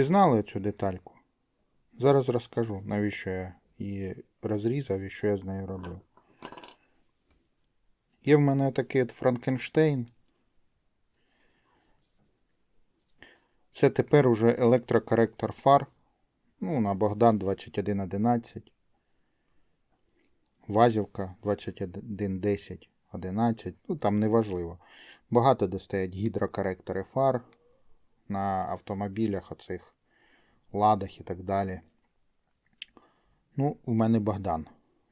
Впізнали цю детальку? Зараз розкажу, навіщо я її розрізав і що я з нею роблю. Є в мене такий от Франкенштейн. Це тепер уже електрокоректор фар. Ну, на Богдан 2111. Вазівка 2110, 11. Ну, там неважливо. Багато де стоять гідрокоректори фар на автомобілях, оцих ладах і так далі. Ну, у мене Богдан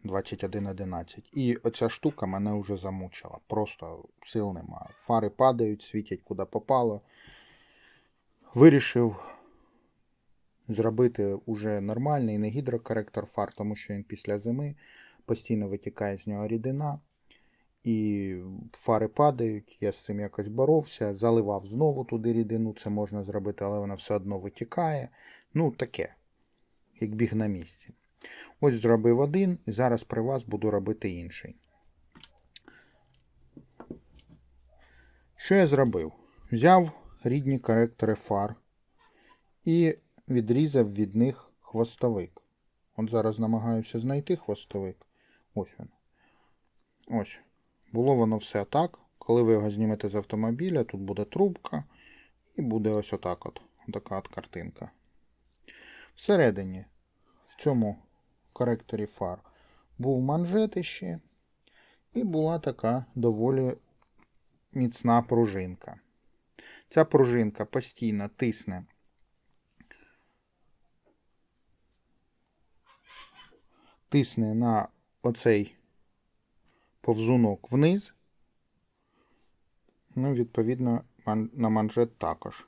2111. І оця штука мене вже замучила. Просто сил немає. Фари падають, світять куди попало. Вирішив зробити уже нормальний не гідрокоректор фар, тому що він після зими постійно витікає з нього рідина. І фари падають, я з цим якось боровся, заливав знову туди рідину, це можна зробити, але вона все одно витікає. Ну, таке, як біг на місці. Ось зробив один, і зараз при вас буду робити інший. Що я зробив? Взяв рідні коректори фар і відрізав від них хвостовик. От зараз намагаюся знайти хвостовик. Ось він. Ось. Було воно все так. Коли ви його знімете з автомобіля, тут буде трубка, і буде ось отак от. Така от картинка. Всередині, в цьому коректорі фар, був манжет іще, і була така доволі міцна пружинка. Ця пружинка постійно тисне тисне на оцей повзунок вниз. Ну, відповідно, на манжет також.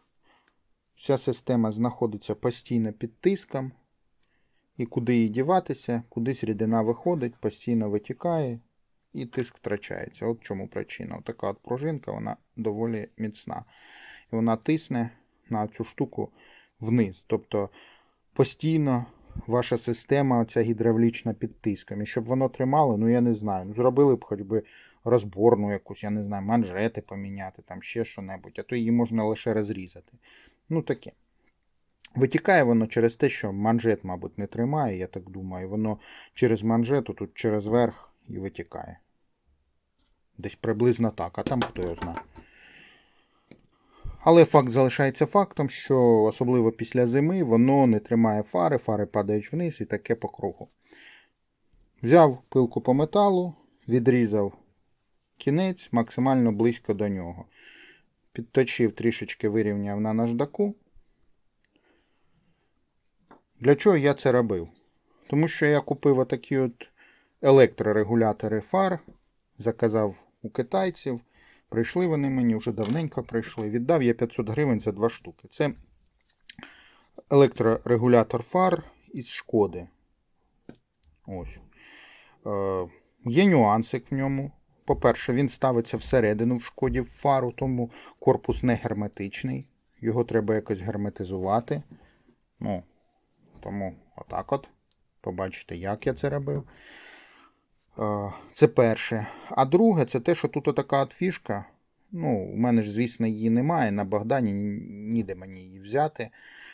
Вся система знаходиться постійно під тиском. І куди їй діватися, кудись рідина виходить, постійно витікає і тиск втрачається. От чому причина. От така от пружинка, вона доволі міцна. І вона тисне на цю штуку вниз. Тобто постійно ваша система оця гідравлічна під тиском. І щоб воно тримало, ну я не знаю. Ну, зробили б хоч би розборну якусь, я не знаю, манжети поміняти, там ще що-небудь, а то її можна лише розрізати. Ну таке. Витікає воно через те, що манжет, мабуть, не тримає, я так думаю. Воно через манжету, тут через верх і витікає. Десь приблизно так, а там хто його знає. Але факт залишається фактом, що особливо після зими воно не тримає фари, фари падають вниз і таке по кругу. Взяв пилку по металу, відрізав кінець максимально близько до нього. Підточив трішечки вирівняв на наждаку. Для чого я це робив? Тому що я купив отакі от електрорегулятори фар, заказав у китайців. Прийшли вони мені вже давненько прийшли. Віддав я 500 гривень за два штуки. Це електрорегулятор фар із шкоди. Ось. Е, є нюансик в ньому. По-перше, він ставиться всередину в шкоді в фару, тому корпус не герметичний. Його треба якось герметизувати. Ну, тому отак от. Побачите, як я це робив. Е, Це перше. А друге, це те, що тут така от фішка. Ну, у мене ж, звісно, її немає. На Богдані ніде мені її взяти.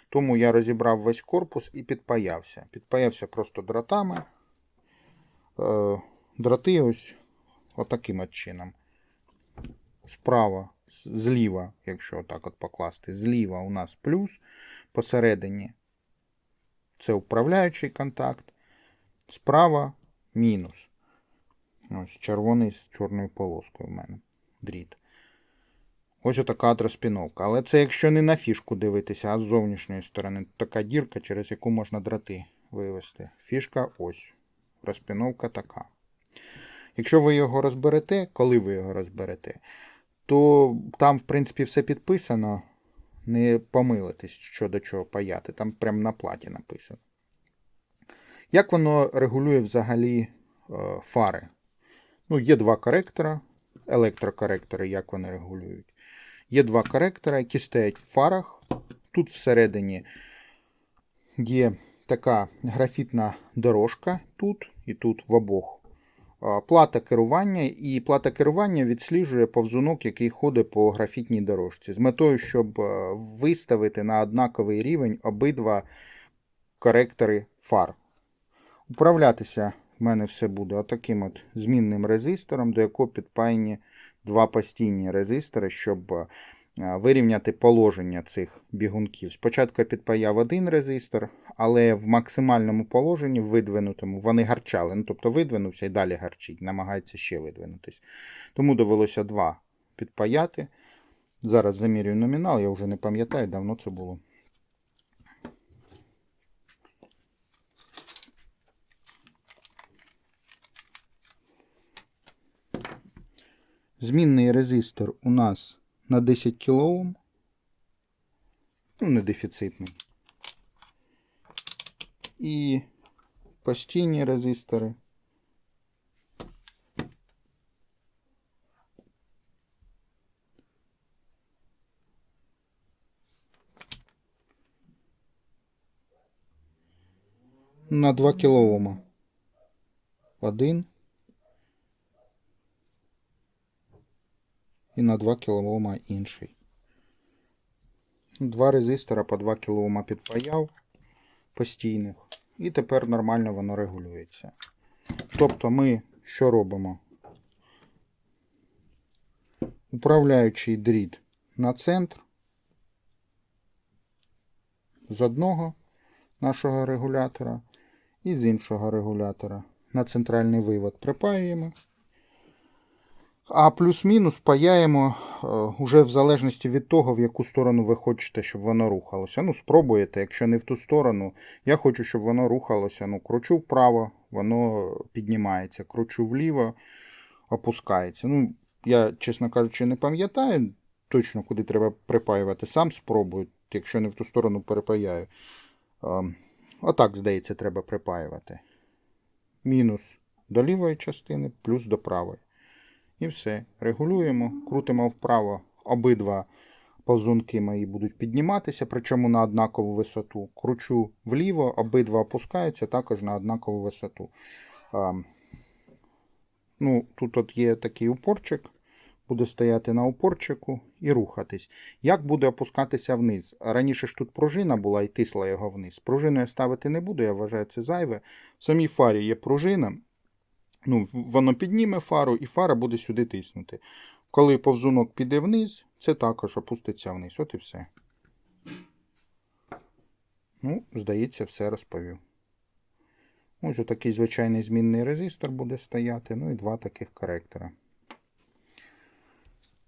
Тому я розібрав весь корпус і підпаявся. Підпаявся просто дротами. Е, Дроти ось отаким от чином. Справа, зліва, якщо отак от покласти, зліва у нас плюс. Посередині це управляючий контакт. Справа мінус. Ось червоний з чорною полоскою в мене. Дріт. Ось отака от розпіновка. Але це якщо не на фішку дивитися, а з зовнішньої сторони. Така дірка, через яку можна дроти вивести. Фішка ось. Розпіновка така. Якщо ви його розберете, коли ви його розберете, то там, в принципі, все підписано. Не помилитись, що до чого паяти. Там прямо на платі написано. Як воно регулює взагалі е, фари? Ну, є два коректора, електрокоректори, як вони регулюють. Є два коректора, які стоять в фарах. Тут всередині є така графітна дорожка тут і тут в обох плата керування, і плата керування відсліджує повзунок, який ходить по графітній дорожці, з метою, щоб е, виставити на однаковий рівень обидва коректори фар. Управлятися в мене все буде отаким от змінним резистором, до якого підпаяні два постійні резистори, щоб е, вирівняти положення цих бігунків. Спочатку я підпаяв один резистор, але в максимальному положенні, видвинутому, вони гарчали. Ну, тобто видвинувся і далі гарчить, намагається ще видвинутись. Тому довелося два підпаяти. Зараз замірюю номінал, я вже не пам'ятаю, давно це було. Змінний резистор у нас на 10 кОм. Ну, не дефіцитний. І постійні резистори. На 2 кОм. Один. І на 2 кОм інший. Два резистора по 2 кОм підпаяв постійних. І тепер нормально воно регулюється. Тобто ми що робимо? Управляючий дріт на центр з одного нашого регулятора і з іншого регулятора на центральний вивод припаюємо. А плюс-мінус паяємо е, уже в залежності від того, в яку сторону ви хочете, щоб воно рухалося. Ну, спробуєте, якщо не в ту сторону, я хочу, щоб воно рухалося. Ну, кручу вправо, воно піднімається, кручу вліво, опускається. Ну, я, чесно кажучи, не пам'ятаю точно, куди треба припаювати. Сам спробую, якщо не в ту сторону перепаяю. Е, Отак, здається, треба припаювати. Мінус до лівої частини, плюс до правої. І все. Регулюємо, крутимо вправо. Обидва повзунки мої будуть підніматися, причому на однакову висоту. Кручу вліво, обидва опускаються також на однакову висоту. А, ну, Тут от є такий упорчик. Буде стояти на упорчику і рухатись. Як буде опускатися вниз? Раніше ж тут пружина була і тисла його вниз. Пружину я ставити не буду, я вважаю це зайве. В самій фарі є пружина ну, воно підніме фару і фара буде сюди тиснути. Коли повзунок піде вниз, це також опуститься вниз. От і все. Ну, здається, все розповів. Ось отакий звичайний змінний резистор буде стояти. Ну і два таких коректора.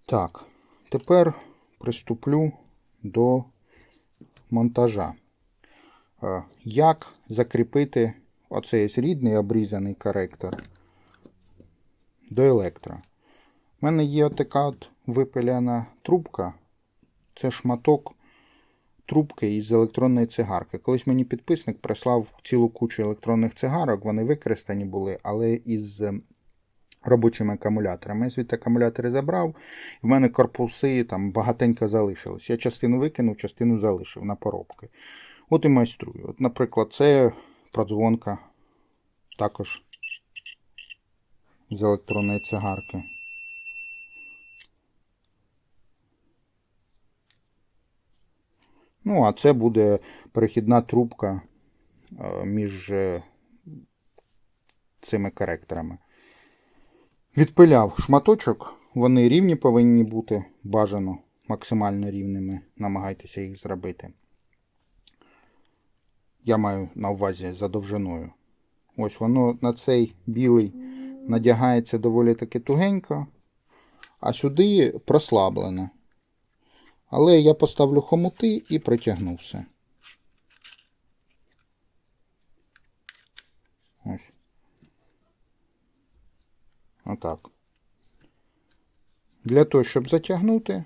Так, тепер приступлю до монтажа. Е, Як закріпити оцей рідний обрізаний коректор? До електро. У мене є така от випиляна трубка. Це шматок трубки із електронної цигарки. Колись мені підписник прислав цілу кучу електронних цигарок, вони використані були, але із робочими акумуляторами. Я звідти акумулятори забрав, і в мене корпуси там багатенько залишилось. Я частину викинув, частину залишив на поробки. От і майструю. От, Наприклад, це продзвонка також з електронної цигарки. Ну, а це буде перехідна трубка е, між е, цими коректорами. Відпиляв шматочок, вони рівні повинні бути, бажано максимально рівними. Намагайтеся їх зробити. Я маю на увазі за довжиною. Ось воно на цей білий надягається доволі таки тугенько, а сюди прослаблене. Але я поставлю хомути і притягну все. Ось. Отак. Для того, щоб затягнути,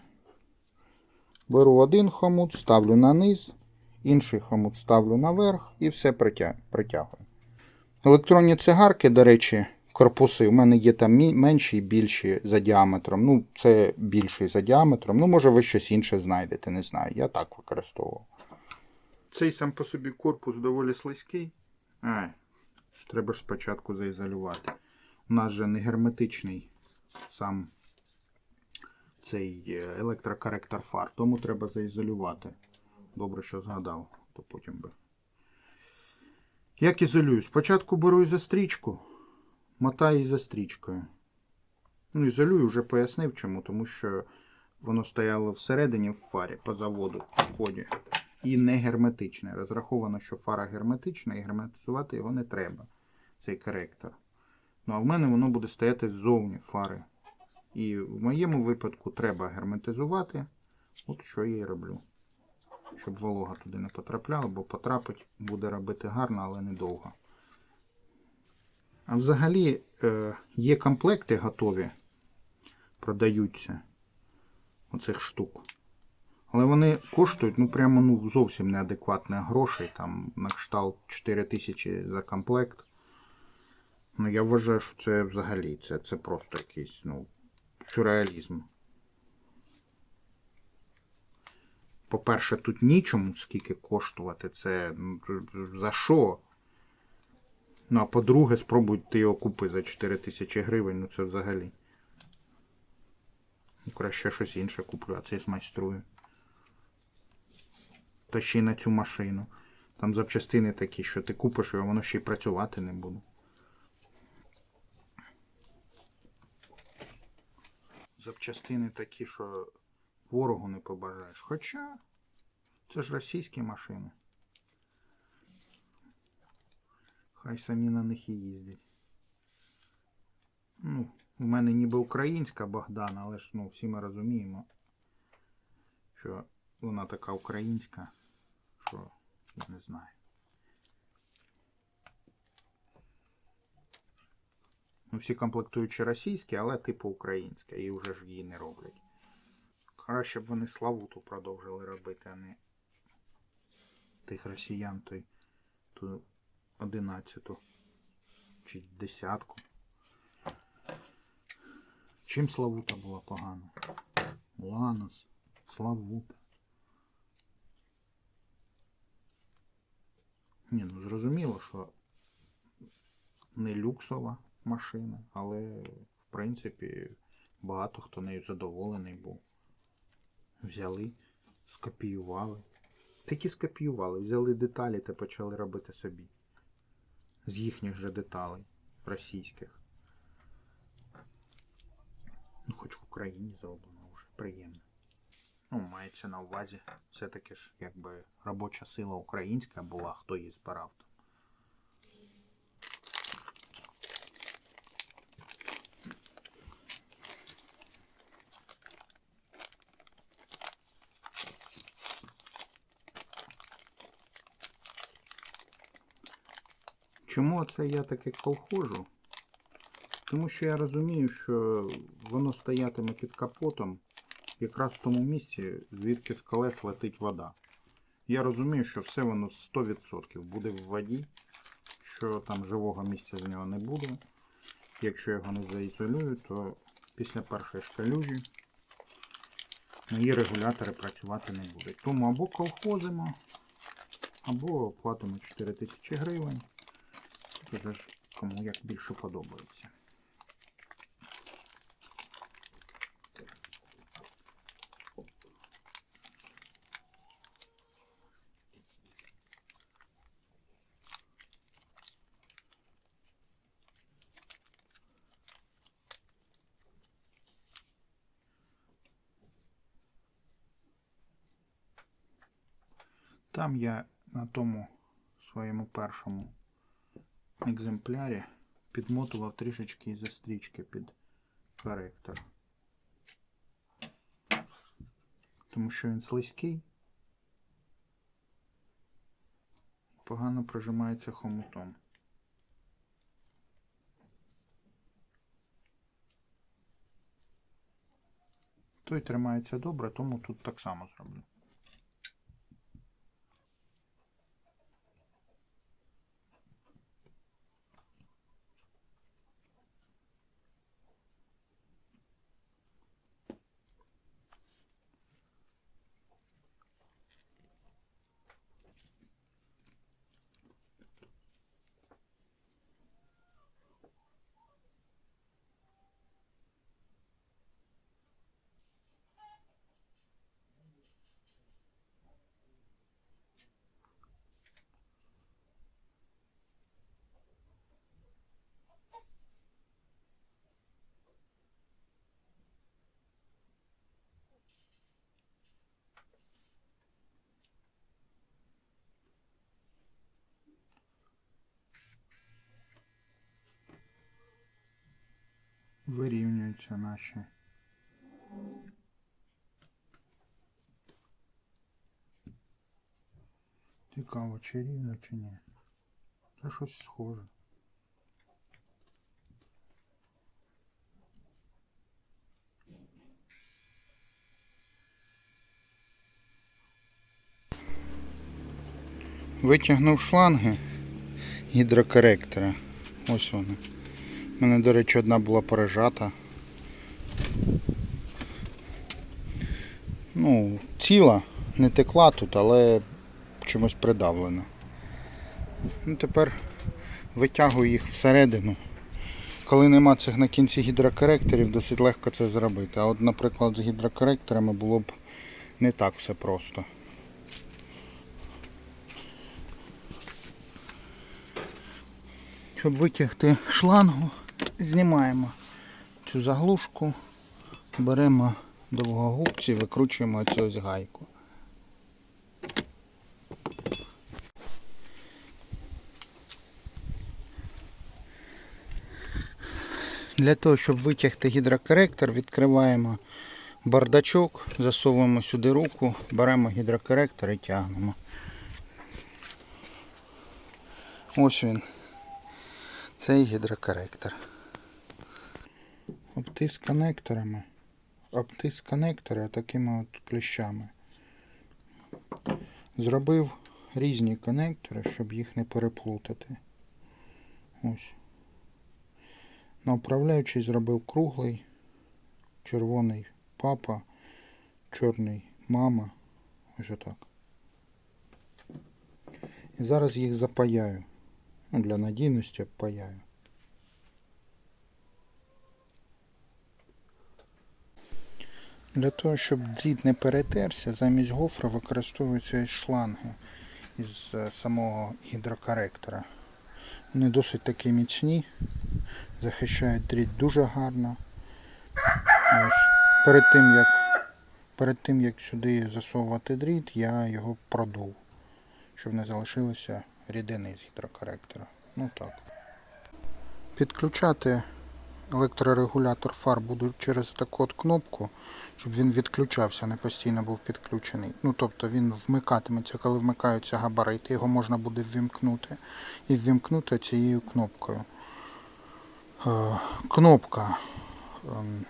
беру один хомут, ставлю на низ, інший хомут ставлю наверх і все притягую. Електронні цигарки, до речі, корпуси. У мене є там менші і більші за діаметром. Ну, це більший за діаметром. Ну, може, ви щось інше знайдете, не знаю. Я так використовував. Цей сам по собі корпус доволі слизький. Ай, треба ж спочатку заізолювати. У нас же не герметичний сам цей е, електрокоректор фар, тому треба заізолювати. Добре, що згадав, то потім би. Як ізолюю? Спочатку беру ізострічку, мотаю ізострічкою. Ну, ізолюю вже пояснив чому, тому що воно стояло всередині в фарі по заводу в коді. І не герметичне. Розраховано, що фара герметична і герметизувати його не треба, цей коректор. Ну а в мене воно буде стояти ззовні фари. І в моєму випадку треба герметизувати. От що я і роблю. Щоб волога туди не потрапляла, бо потрапить буде робити гарно, але недовго. А взагалі е, є комплекти готові, продаються оцих штук. Але вони коштують ну прямо ну, зовсім неадекватних грошей. Там на кшталт 4 тисячі за комплект. Ну я вважаю, що це взагалі це, це просто якийсь ну, сюрреалізм. По-перше, тут нічому скільки коштувати. Це ну, за що? Ну, а по-друге, спробуйте його купити за 4 тисячі гривень, ну це взагалі. Ну, краще щось інше куплю, а це змайструю. Та ще й на цю машину. Там запчастини такі, що ти купиш, і воно ще й працювати не буде. Запчастини такі, що ворогу не побажаєш. Хоча це ж російські машини. Хай самі на них і їздять. Ну, в мене ніби українська Богдана, але ж ну, всі ми розуміємо, що вона така українська, що я не знаю. Ну, всі комплектуючі російські, але типу українська, і вже ж її не роблять. Краще б вони Славуту продовжили робити, а не тих росіян той ту одинадцяту чи десятку. Чим Славута була погана? Ланос, Славута. Ні, ну зрозуміло, що не люксова машина, але в принципі багато хто нею задоволений був. Взяли, скопіювали. Такі скопіювали, взяли деталі та почали робити собі. З їхніх же деталей російських. Ну, хоч в Україні зроблено вже приємно. Ну, мається на увазі. Все-таки ж якби робоча сила українська була, хто її збирав Чому це я таке колхожу? Тому що я розумію, що воно стоятиме під капотом якраз в тому місці, звідки з колес летить вода. Я розумію, що все воно 100% буде в воді, що там живого місця з нього не буде. Якщо його не заізолюю, то після першої шкалюжі мої регулятори працювати не будуть. Тому або колхозимо, або платимо 4 тисячі гривень. Вже ж кому як більше подобається. Там я на тому своєму першому екземплярі підмотував трішечки із стрічки під коректор. Тому що він слизький. Погано прижимається хомутом. Той тримається добре, тому тут так само зроблю. Вирівнюються наші. Цікаво, чи рівно, чи ні. Це щось схоже. Витягнув шланги гідрокоректора. Ось вони. У мене, до речі, одна була пережата. Ну, ціла, не текла тут, але чимось придавлена. Ну, тепер витягую їх всередину. Коли нема цих на кінці гідрокоректорів, досить легко це зробити. А от, наприклад, з гідрокоректорами було б не так все просто. Щоб витягти шлангу, знімаємо цю заглушку, беремо довгогубці, викручуємо цю ось гайку. Для того, щоб витягти гідрокоректор, відкриваємо бардачок, засовуємо сюди руку, беремо гідрокоректор і тягнемо. Ось він. Цей гідрокоректор. Обтиск конекторами. Обтиск конектора такими от кліщами. Зробив різні конектори, щоб їх не переплутати. Ось. На управляючий зробив круглий, червоний папа, чорний мама. Ось отак. І зараз їх запаяю. Ну, для надійності паяю. Для того, щоб дід не перетерся, замість гофра використовуються шланги із е, самого гідрокоректора. Вони досить такі міцні, захищають дріт дуже гарно. Ось. Перед тим як перед тим як сюди засовувати дріт, я його продув, щоб не залишилося рідини з гідрокоректора. Ну так. Підключати електрорегулятор фар буду через таку от кнопку, щоб він відключався, не постійно був підключений. Ну тобто він вмикатиметься, коли вмикаються габарити, його можна буде ввімкнути. І ввімкнути цією кнопкою. Е, кнопка. ем,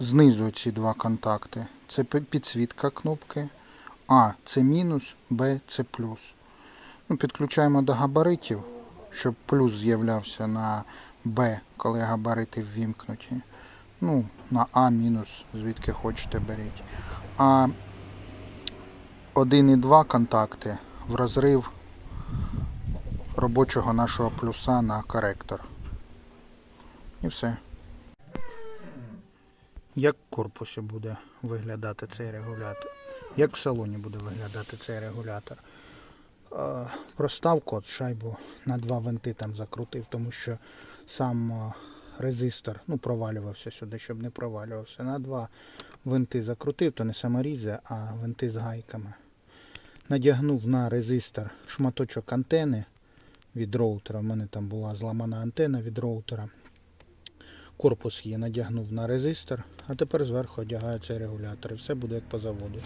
Знизу ці два контакти. Це підсвітка кнопки. А це мінус, Б це плюс. Ну, підключаємо до габаритів, щоб плюс з'являвся на Б, коли габарити ввімкнуті. Ну, на А мінус, звідки хочете беріть. А 1 і 2 контакти в розрив робочого нашого плюса на коректор. І все. Як в корпусі буде виглядати цей регулятор? Як в салоні буде виглядати цей регулятор? Е, Проставку от шайбу на два винти там закрутив, тому що сам е, резистор ну, провалювався сюди, щоб не провалювався. На два винти закрутив, то не саморізи, а винти з гайками. Надягнув на резистор шматочок антени від роутера. У мене там була зламана антена від роутера. Корпус її надягнув на резистор, а тепер зверху одягаю цей регулятор і все буде як по заводу.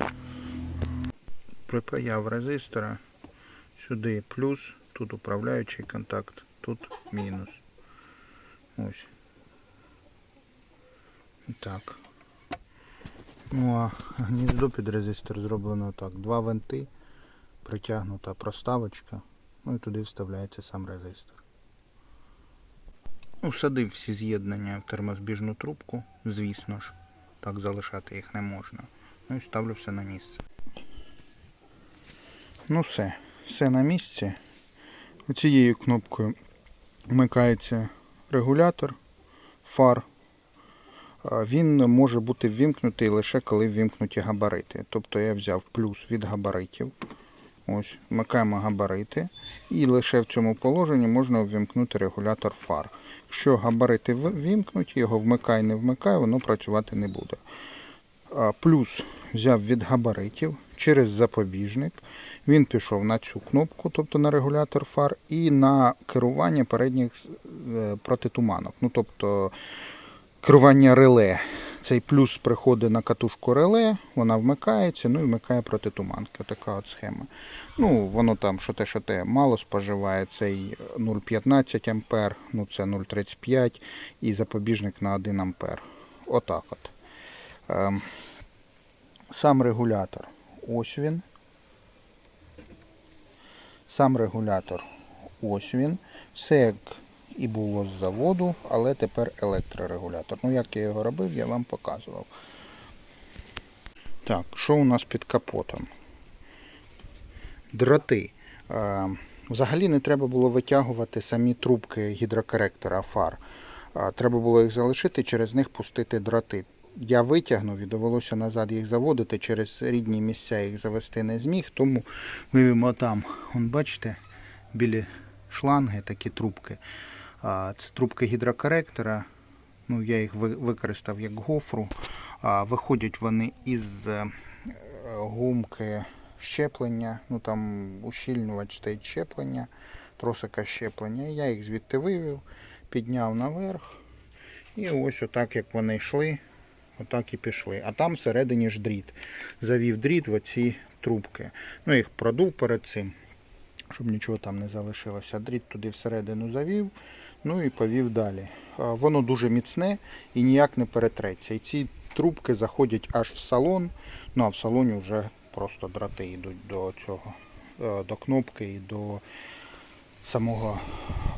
Припаяв резистора. Сюди плюс, тут управляючий контакт, тут мінус. Ось. Так. Ну а гніздо під резистор зроблено так. Два винти, притягнута проставочка, ну і туди вставляється сам резистор. Усадив всі з'єднання в термозбіжну трубку, звісно ж, так залишати їх не можна. Ну і ставлю все на місце. Ну все, все на місці. Оцією кнопкою вмикається регулятор фар. Він може бути ввімкнутий лише коли ввімкнуті габарити. Тобто я взяв плюс від габаритів. Ось, вмикаємо габарити. І лише в цьому положенні можна ввімкнути регулятор фар. Якщо габарити ввімкнуті, його вмикай, не вмикай, воно працювати не буде. Плюс взяв від габаритів. Через запобіжник. Він пішов на цю кнопку, тобто на регулятор фар, і на керування передніх е, протитуманок. Ну, тобто керування реле. Цей плюс приходить на катушку реле, вона вмикається, ну і вмикає протитуманки. Отака от схема. Ну, воно там, що те, що те, мало споживає цей 0,15 ампер, ну це 0,35 і запобіжник на 1 ампер. Отак от. Ем, сам регулятор. Ось він. Сам регулятор. Ось він. Все як і було з заводу, але тепер електрорегулятор. Ну, як я його робив, я вам показував. Так, що у нас під капотом? Дроти. Е, Взагалі не треба було витягувати самі трубки гідрокоректора фар. Е, Треба було їх залишити, через них пустити дроти. Я витягнув і довелося назад їх заводити, через рідні місця їх завести не зміг, тому вивімо там, вон, бачите, біля шланги такі трубки. Це трубки гідрокоректора. Ну, я їх використав як гофру. Виходять вони із е, гумки щеплення, ну там ущільнювач стоїть щеплення, тросика щеплення. Я їх звідти вивів, підняв наверх. І ось отак, як вони йшли, отак і пішли. А там всередині ж дріт. Завів дріт в оці трубки. Ну, їх продув перед цим, щоб нічого там не залишилося. Дріт туди всередину завів, ну і повів далі. Воно дуже міцне і ніяк не перетреться. І ці трубки заходять аж в салон. Ну а в салоні вже просто дроти йдуть до цього, е, до кнопки і до самого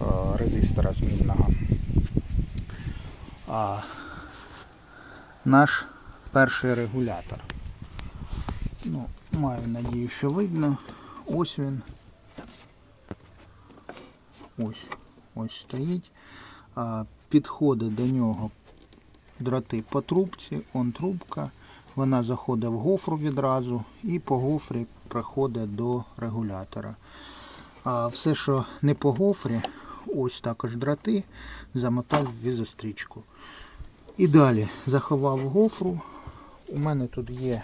е, резистора змінного. Наш перший регулятор. Ну, маю надію, що видно. Ось він. Ось, ось стоїть. А, підходить до нього дроти по трубці, он трубка. Вона заходить в гофру відразу і по гофрі приходить до регулятора. А все, що не по гофрі, ось також дроти, замотав в візострічку. І далі заховав гофру. У мене тут є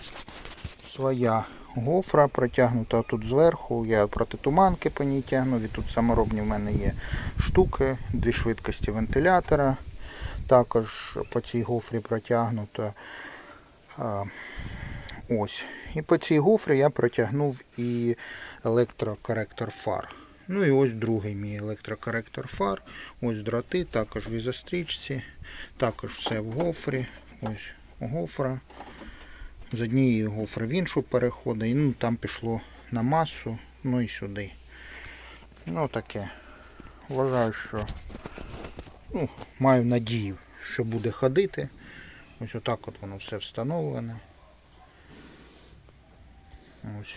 своя гофра протягнута тут зверху. Я протитуманки по ній тягну. І тут саморобні в мене є штуки, дві швидкості вентилятора. Також по цій гофрі протягнуто. Ось. І по цій гофрі я протягнув і електрокоректор фар. Ну і ось другий мій електрокоректор фар. Ось дроти, також в ізострічці, також все в гофрі. Ось гофра. З однієї гофри в іншу переходить. І ну, там пішло на масу, ну і сюди. Ну таке. Вважаю, що ну, маю надію, що буде ходити. Ось отак от воно все встановлене. Ось.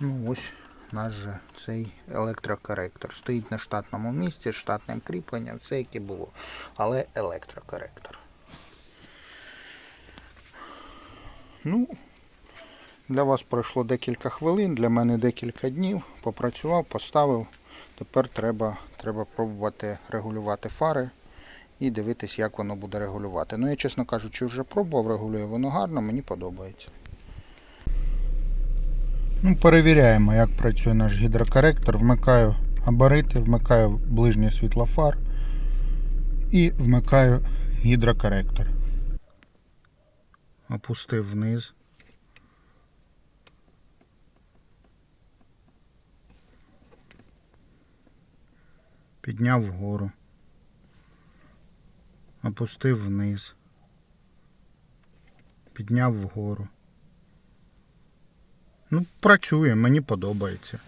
Ну ось наш же цей електрокоректор. Стоїть на штатному місці, штатним кріпленням, все яке було. Але електрокоректор. Ну, для вас пройшло декілька хвилин, для мене декілька днів. Попрацював, поставив. Тепер треба, треба пробувати регулювати фари і дивитись, як воно буде регулювати. Ну, я, чесно кажучи, вже пробував, регулює воно гарно, мені подобається. Ну, перевіряємо, як працює наш гідрокоректор. Вмикаю габарити, вмикаю ближнє світло фар і вмикаю гідрокоректор. Опустив вниз. Підняв вгору. Опустив вниз. Підняв вгору. Ну, працює, мені подобається.